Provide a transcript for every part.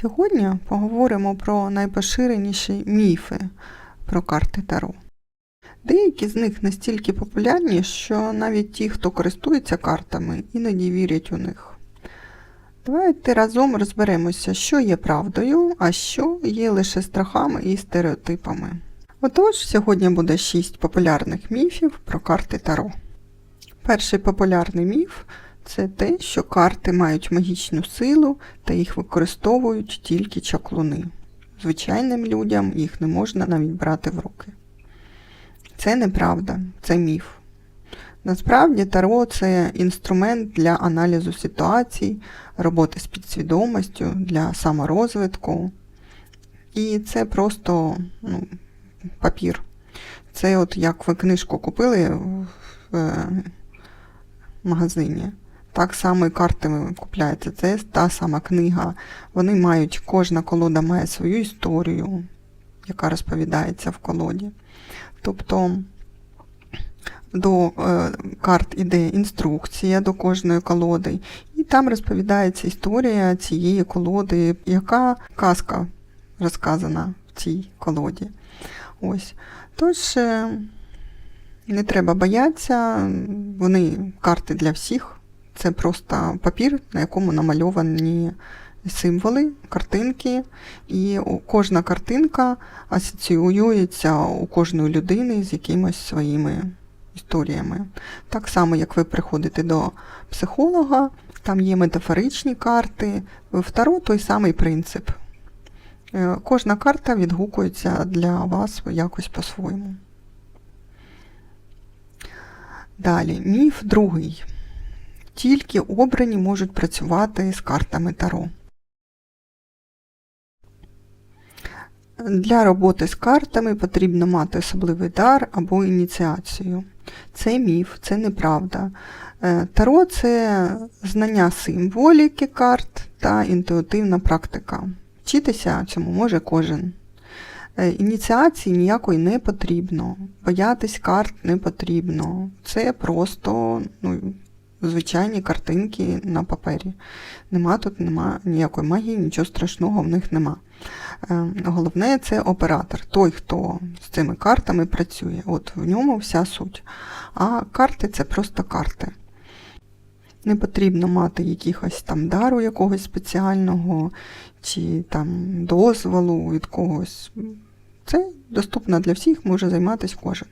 Сьогодні поговоримо про найпоширеніші міфи про карти Таро. Деякі з них настільки популярні, що навіть ті, хто користується картами, іноді вірять у них. Давайте разом розберемося, що є правдою, а що є лише страхами і стереотипами. Отож, сьогодні буде 6 популярних міфів про карти Таро. Перший популярний міф це те, що карти мають магічну силу та їх використовують тільки чаклуни. Звичайним людям їх не можна навіть брати в руки. Це неправда, це міф. Насправді таро це інструмент для аналізу ситуацій, роботи з підсвідомістю, для саморозвитку. І це просто ну, папір. Це от як ви книжку купили в е, магазині. Так само і карти ви купляєте. Це та сама книга. Вони мають, кожна колода має свою історію, яка розповідається в колоді. Тобто до е, карт іде інструкція до кожної колоди, і там розповідається історія цієї колоди, яка казка розказана в цій колоді. Ось. Тож, е, не треба боятися, вони карти для всіх. Це просто папір, на якому намальовані символи, картинки, і кожна картинка асоціюється у кожної людини з якимось своїми історіями. Так само, як ви приходите до психолога, там є метафоричні карти, в Таро той самий принцип. Е, кожна карта відгукується для вас якось по-своєму. Далі, міф другий. Тільки обрані можуть працювати з картами Таро. Для роботи з картами потрібно мати особливий дар або ініціацію. Це міф, це неправда. Е, Таро це знання символіки карт та інтуїтивна практика. Вчитися цьому може кожен. Е, ініціації ніякої не потрібно, боятись карт не потрібно. Це просто ну, звичайні картинки на папері. Нема тут нема ніякої магії, нічого страшного в них нема. Е, головне це оператор, той, хто з цими картами працює. От в ньому вся суть. А карти це просто карти. Не потрібно мати якихось там дару якогось спеціального, чи там дозволу від когось. Це доступно для всіх, може займатися кожен.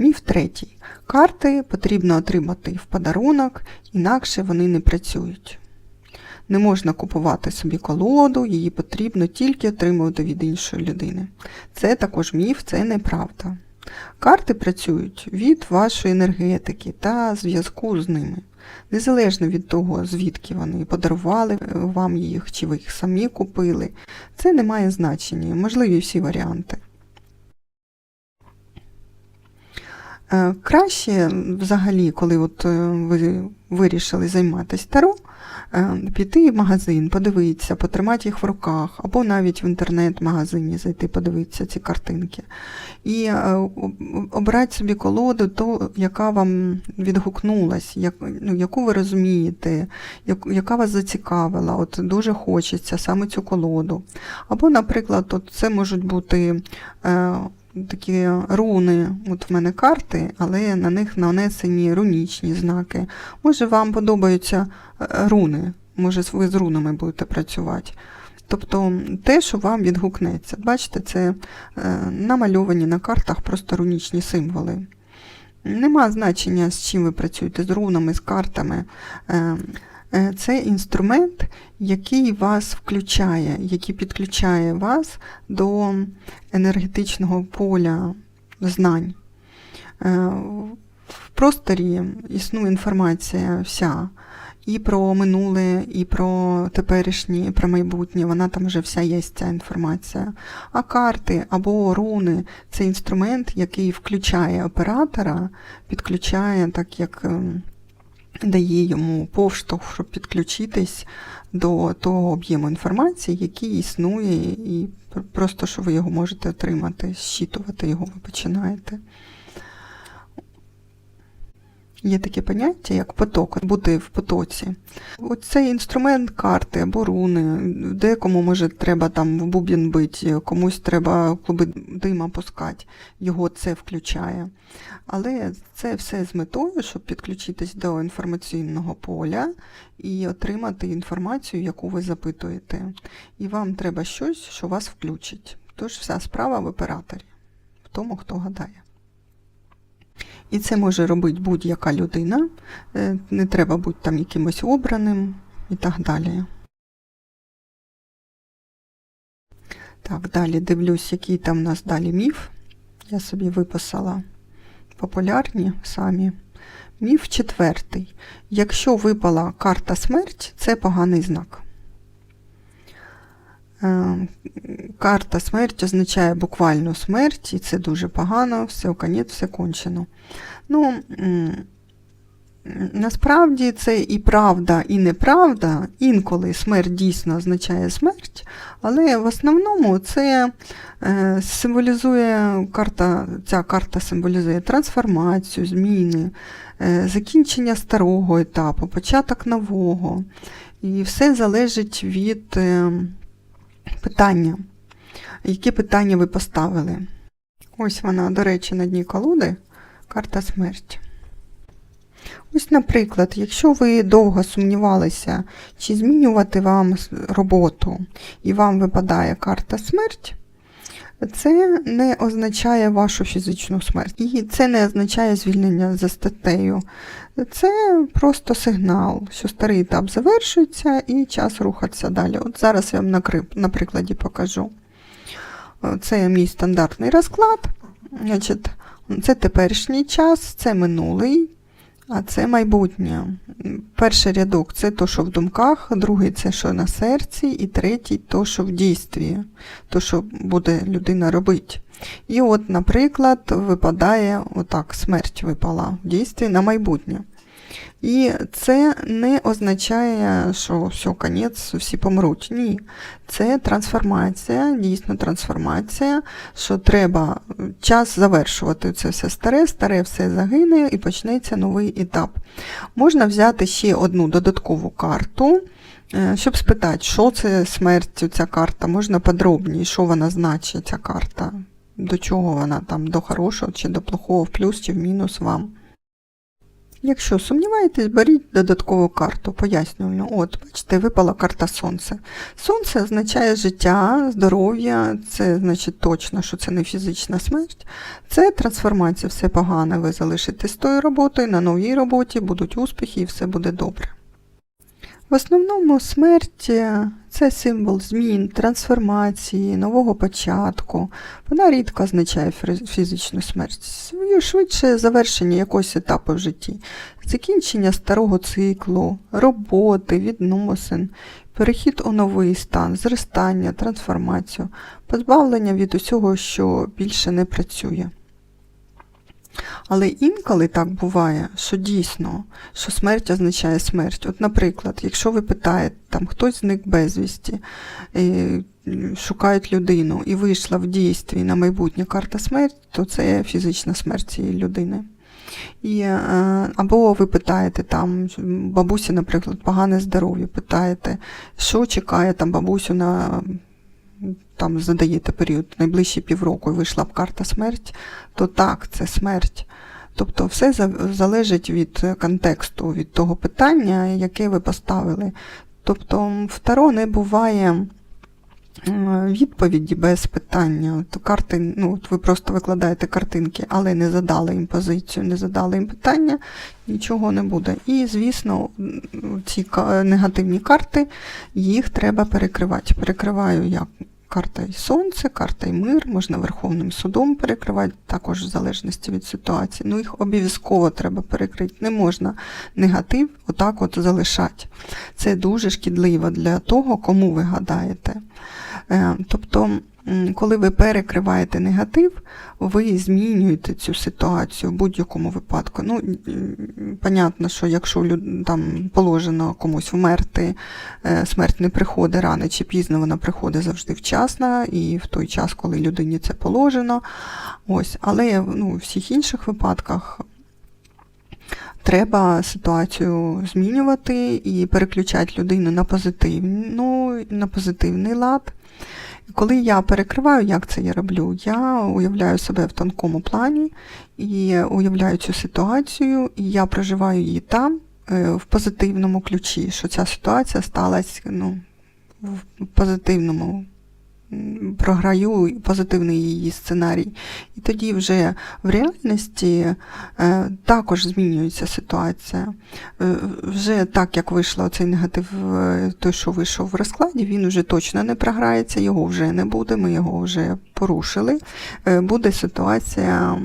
Міф третій. Карти потрібно отримати в подарунок, інакше вони не працюють. Не можна купувати собі колоду, її потрібно тільки отримувати від іншої людини. Це також міф, це неправда. Карти працюють від вашої енергетики та зв'язку з ними. Незалежно від того, звідки вони подарували вам їх, чи ви їх самі купили, це не має значення, можливі всі варіанти. Е, краще взагалі, коли от е, ви вирішили займатися таро, е, піти в магазин, подивитися, потримати їх в руках, або навіть в інтернет-магазині зайти, подивитися ці картинки. І обрати собі колоду, ту, яка вам відгукнулась, ну, яку ви розумієте, яка вас зацікавила, от дуже хочеться саме цю колоду. Або, наприклад, от це можуть бути такі руни, от в мене карти, але на них нанесені рунічні знаки. Може, вам подобаються е, руни, може, ви з рунами будете працювати. Тобто те, що вам відгукнеться. Бачите, це е, намальовані на картах просто рунічні символи. Нема значення, з чим ви працюєте, з рунами, з картами. Е, це інструмент, який вас включає, який підключає вас до енергетичного поля знань. Е, в просторі існує інформація вся. І про минуле, і про теперішнє, і про майбутнє, вона там вже вся є ця інформація. А карти або руни це інструмент, який включає оператора, підключає так як ем, дає йому поштовх, щоб підключитись до того об'єму інформації, який існує, і просто що ви його можете отримати, зчитувати його ви починаєте. Є таке поняття, як поток, бути в потоці. Оцей інструмент карти або руни, декому може треба там в бубін бити, комусь треба клуби дима пускати, його це включає. Але це все з метою, щоб підключитись до інформаційного поля і отримати інформацію, яку ви запитуєте. І вам треба щось, що вас включить. Тож вся справа в операторі, в тому, хто гадає. І це може робити будь-яка людина, е, не треба бути там якимось обраним і так далі. Так, далі дивлюсь, який там у нас далі міф. Я собі виписала популярні самі. Міф четвертий. Якщо випала карта смерть, це поганий знак. Е, Карта смерть означає буквально смерть, і це дуже погано, все, конець, все кончено. Ну, насправді це і правда, і неправда. Інколи смерть дійсно означає смерть, але в основному це е, символізує карта, ця карта символізує трансформацію, зміни, е, закінчення старого етапу, початок нового. І все залежить від. Питання. Які питання ви поставили? Ось вона, до речі, на дні колоди карта смерть. Ось, наприклад, якщо ви довго сумнівалися, чи змінювати вам роботу, і вам випадає карта смерть, це не означає вашу фізичну смерть. І це не означає звільнення за статтею. Це просто сигнал, що старий етап завершується і час рухатися далі. От зараз я вам на, на прикладі покажу. Це мій стандартний розклад. Значить, це теперішній час, це минулий, а це майбутнє. Перший рядок це то, що в думках, другий це що на серці, і третій то, що в дійстві, то, що буде людина робити. І от, наприклад, випадає, отак, смерть випала в дійстві на майбутнє. І це не означає, що все, конець, всі помруть. Ні. Це трансформація, дійсно трансформація, що треба час завершувати це все старе, старе все загине і почнеться новий етап. Можна взяти ще одну додаткову карту, е, щоб спитати, що це смерть, ця карта, можна подробніше, що вона значить, ця карта, до чого вона там, до хорошого чи до плохого, в плюс чи в мінус вам. Якщо сумніваєтесь, беріть додаткову карту, пояснювальну. От, бачите, випала карта Сонце. Сонце означає життя, здоров'я, це значить точно, що це не фізична смерть. Це трансформація, все погане, ви залишитесь з тою роботою, на новій роботі будуть успіхи і все буде добре. В основному смерть е, це символ змін, трансформації, нового початку. Вона рідко означає фізичну смерть. Швидше завершення якогось етапу в житті, закінчення старого циклу, роботи, відносин, перехід у новий стан, зростання, трансформацію, позбавлення від усього, що більше не працює. Але інколи так буває, що дійсно, що смерть означає смерть. От, наприклад, якщо ви питаєте, там хтось зник безвісті, шукають людину і вийшла в дійстві на майбутнє карта смерть, то це фізична смерть цієї людини. І, е, або ви питаєте там бабусі, наприклад, погане здоров'я, питаєте, що чекає там бабусю на там задаєте період найближчі півроку і вийшла б карта смерть, то так, це смерть. Тобто все залежить від контексту, від того питання, яке ви поставили. Тобто в Таро не буває відповіді без питання. От карти, ну, ви просто викладаєте картинки, але не задали їм позицію, не задали їм питання, нічого не буде. І, звісно, ці негативні карти, їх треба перекривати. Перекриваю я карта і сонце, карта і мир, можна Верховним судом перекривати, також в залежності від ситуації. Ну, їх обов'язково треба перекрити. Не можна негатив отак от залишати. Це дуже шкідливо для того, кому ви гадаєте. Е, Тобто, коли ви перекриваєте негатив, ви змінюєте цю ситуацію в будь-якому випадку. Ну, понятно, що якщо там положено комусь вмерти, е, смерть не приходить рано чи пізно, вона приходить завжди вчасно, і в той час, коли людині це положено. Ось. Але ну, в всіх інших випадках треба ситуацію змінювати і переключати людину на на позитивний лад. Коли я перекриваю, як це я роблю, я уявляю себе в тонкому плані і уявляю цю ситуацію, і я проживаю її там е, в позитивному ключі, що ця ситуація сталася ну, в позитивному програю позитивний її сценарій. І тоді вже в реальності е, також змінюється ситуація. Е, вже так, як вийшло цей негатив, е, той, що вийшов в розкладі, він вже точно не програється, його вже не буде, ми його вже порушили. Буде ситуація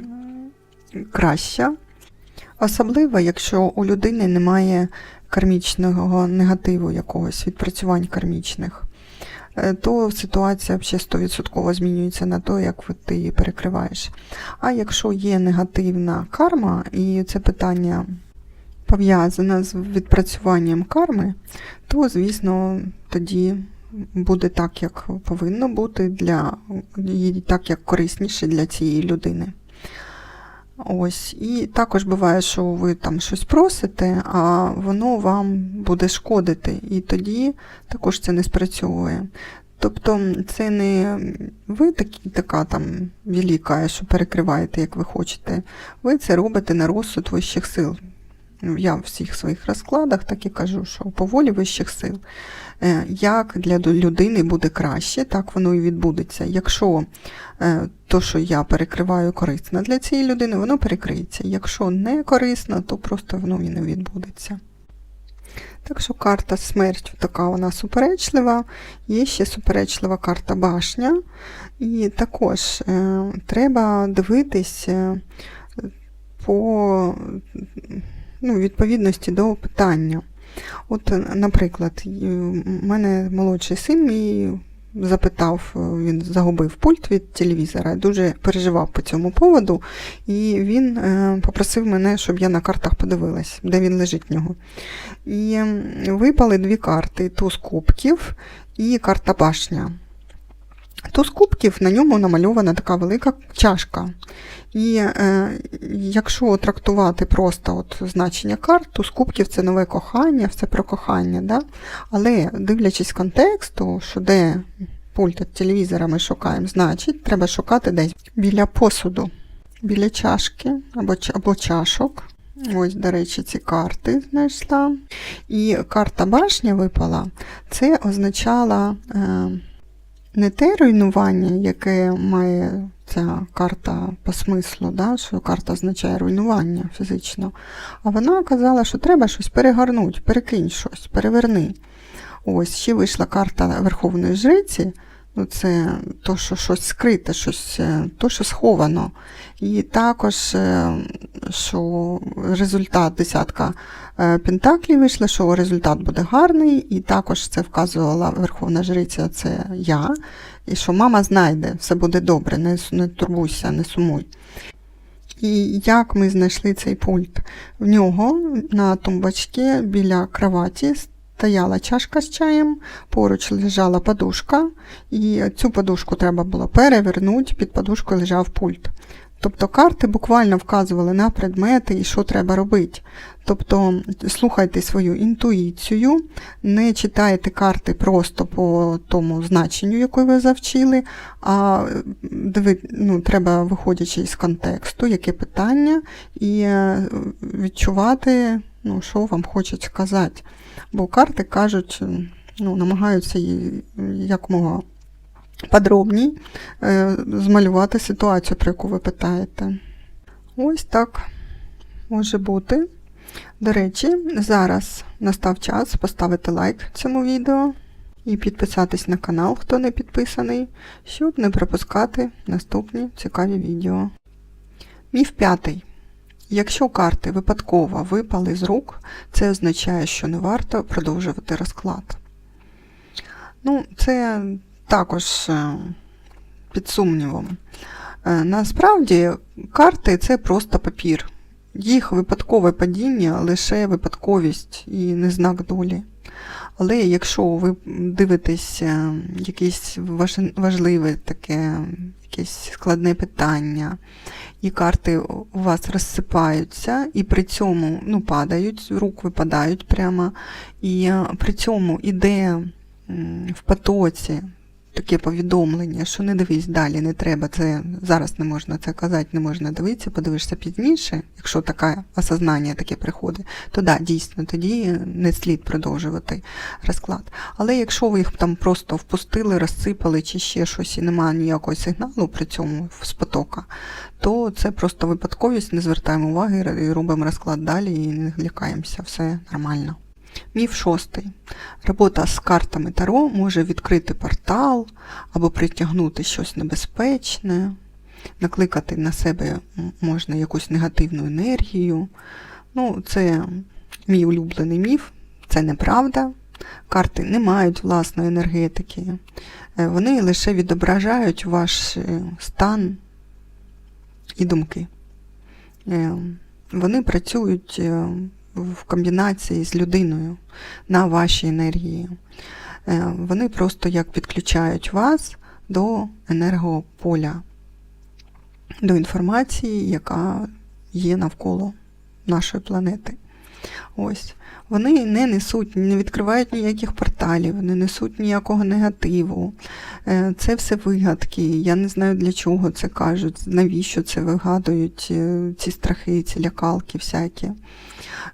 краща. Особливо, якщо у людини немає кармічного негативу якогось, відпрацювань кармічних, то ситуація ще 100% змінюється на те, як ти її перекриваєш. А якщо є негативна карма, і це питання пов'язане з відпрацюванням карми, то, звісно, тоді буде так, як повинно бути, для, так, як корисніше для цієї людини. Ось, і також буває, що ви там щось просите, а воно вам буде шкодити, і тоді також це не спрацьовує. Тобто це не ви такі, така там велика, що перекриваєте, як ви хочете. Ви це робите на розсуд вищих сил. Ну, Я в всіх своїх розкладах так і кажу, що по волі вищих сил. Е, Як для людини буде краще, так воно і відбудеться. Якщо е, то, що я перекриваю, корисно для цієї людини, воно перекриється. Якщо не корисно, то просто воно і не відбудеться. Так що карта смерть така вона суперечлива. Є ще суперечлива карта башня. І також е, треба дивитись е, по ну, відповідності до питання. От, е, наприклад, у мене молодший син мій запитав, е, він загубив пульт від телевізора, дуже переживав по цьому поводу, і він е, попросив мене, щоб я на картах подивилась, де він лежить в нього. І випали дві карти: туз кубків і карта башня. Туз кубків на ньому намальована така велика чашка. І е, якщо трактувати просто от значення карт, то з кубків це нове кохання, все про кохання. Да? Але дивлячись контексту, що де пульт від телевізора ми шукаємо, значить, треба шукати десь біля посуду, біля чашки або, або чашок. Ось, до речі, ці карти знайшла. І карта башня випала, це означало е, не те руйнування, яке має ця карта по смислу, да, що карта означає руйнування фізично. А вона казала, що треба щось перегорнути, перекинь щось, переверни. Ось ще вийшла карта Верховної Жриці. Ну, це то, що щось скрите, щось, е, то, що сховано. І також, е, що результат десятка е, пентаклів вийшла, що результат буде гарний, і також це вказувала Верховна Жриця, це я, і що мама знайде, все буде добре, не, не турбуйся, не сумуй. І як ми знайшли цей пульт? В нього на тумбочці біля кроваті стояла чашка з чаєм, поруч лежала подушка, і цю подушку треба було перевернути, під подушкою лежав пульт. Тобто карти буквально вказували на предмети і що треба робити. Тобто слухайте свою інтуїцію, не читайте карти просто по тому значенню, яке ви завчили, а ну, треба, виходячи з контексту, яке питання, і е, відчувати, ну, що вам хочуть сказати. Бо карти кажуть, ну, намагаються її якомога подробній е, змалювати ситуацію, про яку ви питаєте. Ось так може бути. До речі, зараз настав час поставити лайк цьому відео і підписатись на канал, хто не підписаний, щоб не пропускати наступні цікаві відео. Міф п'ятий. Якщо карти випадково випали з рук, це означає, що не варто продовжувати розклад. Ну, це також е, під сумнівом. Е, Насправді карти це просто папір. Їх випадкове падіння лише випадковість і не знак долі. Але якщо ви дивитесь е, якесь важ- важливе таке, якесь складне питання, і карти у вас розсипаються, і при цьому ну, падають, рук випадають прямо, і е, при цьому іде в потоці таке повідомлення, що не дивись далі, не треба, це зараз не можна це казати, не можна дивитися, подивишся пізніше, якщо таке осознання таке приходить, то да, дійсно, тоді не слід продовжувати розклад. Але якщо ви їх там просто впустили, розсипали чи ще щось і немає ніякого сигналу при цьому з потока, то це просто випадковість, не звертаємо уваги і робимо розклад далі і не лякаємося, все нормально. Міф шостий. Робота з картами Таро може відкрити портал або притягнути щось небезпечне, накликати на себе можна якусь негативну енергію. Ну, це мій улюблений міф, це неправда. Карти не мають власної енергетики. Е, Вони лише відображають ваш е, стан і думки. Е, Вони працюють в комбінації з людиною на вашій енергії. Е, Вони просто як підключають вас до енергополя, до інформації, яка є навколо нашої планети. Ось. Вони не несуть, не відкривають ніяких порталів, не несуть ніякого негативу. Е, Це все вигадки. Я не знаю для чого це кажуть, навіщо це вигадують е, ці страхи, ці лякалки всякі.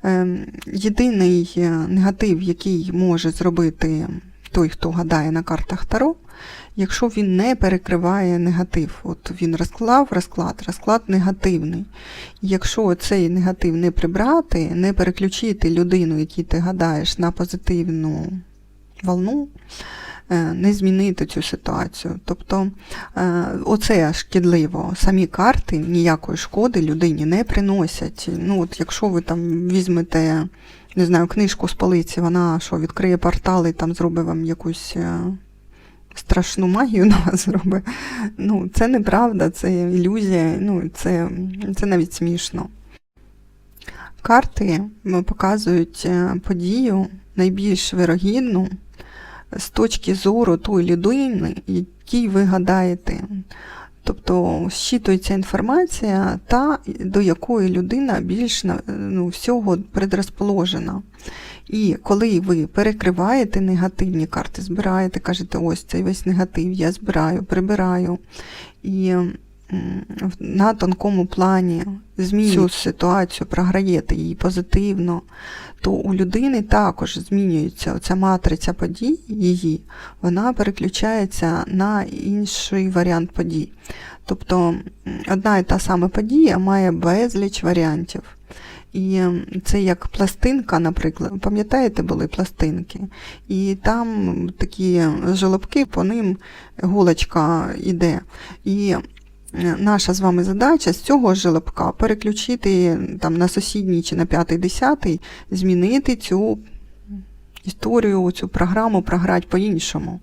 Ем, Єдиний е, негатив, який може зробити той, хто гадає на картах Таро, якщо він не перекриває негатив. От він розклав розклад, розклад негативний. Якщо цей негатив не прибрати, не переключити людину, якій ти гадаєш, на позитивну волну, е, не змінити цю ситуацію. Тобто е, оце шкідливо. Самі карти ніякої шкоди людині не приносять. Ну, от Якщо ви там візьмете, не знаю, книжку з полиці, вона що, відкриє портал і там зробить вам якусь. е, Страшну магію на вас зробить. Ну, це неправда, це ілюзія, ну, це, це навіть смішно. Карти показують е, подію найбільш вирогідну з точки зору тої людини, якій ви гадаєте. Тобто щитується інформація, та до якої людина більш ну, всього предрозположена. І коли ви перекриваєте негативні карти, збираєте, кажете, ось цей весь негатив, я збираю, прибираю. І на тонкому плані змінюєте цю ситуацію, програєте її позитивно, то у людини також змінюється оця матриця подій її, вона переключається на інший варіант подій. Тобто одна і та сама подія має безліч варіантів. І це як пластинка, наприклад. Пам'ятаєте, були пластинки? І там такі жолобки, по ним голочка йде. І наша з вами задача з цього желобка переключити там, на сусідній чи на п'ятий, десятий, змінити цю історію, цю програму, програти по-іншому.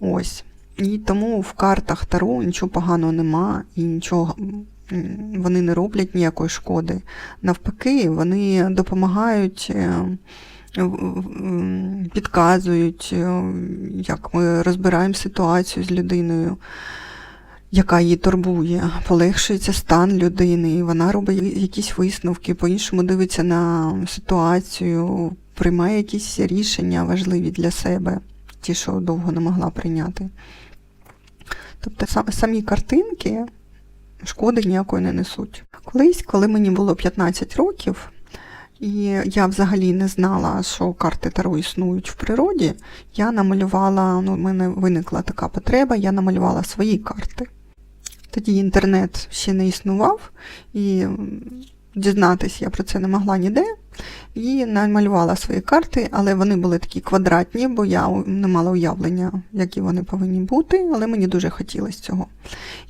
Ось. І тому в картах Таро нічого поганого нема і нічого вони не роблять ніякої шкоди. Навпаки, вони допомагають, е, підказують, е, як ми розбираємо ситуацію з людиною, яка її турбує, полегшується стан людини, і вона робить якісь висновки, по-іншому дивиться на ситуацію, приймає якісь рішення важливі для себе, ті, що довго не могла прийняти. Тобто сам- самі картинки шкоди ніякої не несуть. Колись, коли мені було 15 років, і я взагалі не знала, що карти Таро існують в природі, я намалювала, ну, в мене виникла така потреба, я намалювала свої карти. Тоді інтернет ще не існував, і дізнатися я про це не могла ніде. І намалювала свої карти, але вони були такі квадратні, бо я не мала уявлення, які вони повинні бути, але мені дуже хотілося цього.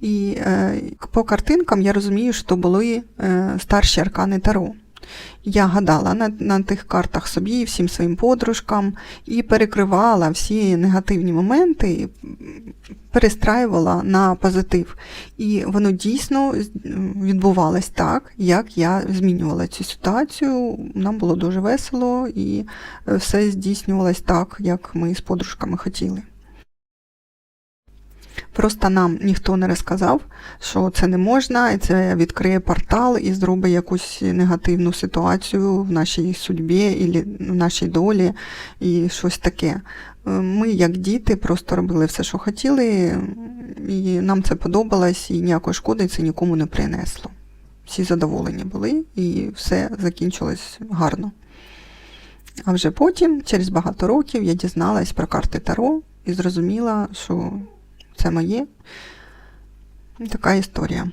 І е, по картинкам я розумію, що були е, старші аркани Таро. Я гадала на, на тих картах собі, всім своїм подружкам, і перекривала всі негативні моменти перестраювала на позитив. І воно дійсно відбувалось так, як я змінювала цю ситуацію. Нам було дуже весело і е, все здійснювалось так, як ми з подружками хотіли. Просто нам ніхто не розказав, що це не можна, і це відкриє портал і зробить якусь негативну ситуацію в нашій судьбі і в нашій долі і щось таке. Е, Ми, як діти, просто робили все, що хотіли, і нам це подобалось, і ніякої шкоди це нікому не принесло. Всі задоволені були, і все закінчилось гарно. А вже потім, через багато років, я дізналась про карти Таро і зрозуміла, що це моє. Така історія.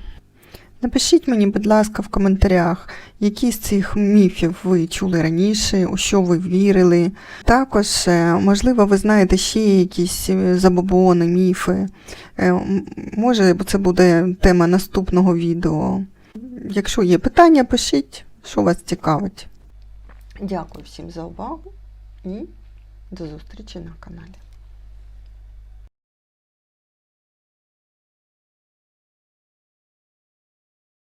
Напишіть мені, будь ласка, в коментарях, які з цих міфів ви чули раніше, у що ви вірили. Також, е, можливо, ви знаєте ще якісь е, забобони, міфи. Е, Може, це буде тема наступного відео. Якщо є питання, пишіть, що вас цікавить. Дякую всім за увагу і до зустрічі на каналі.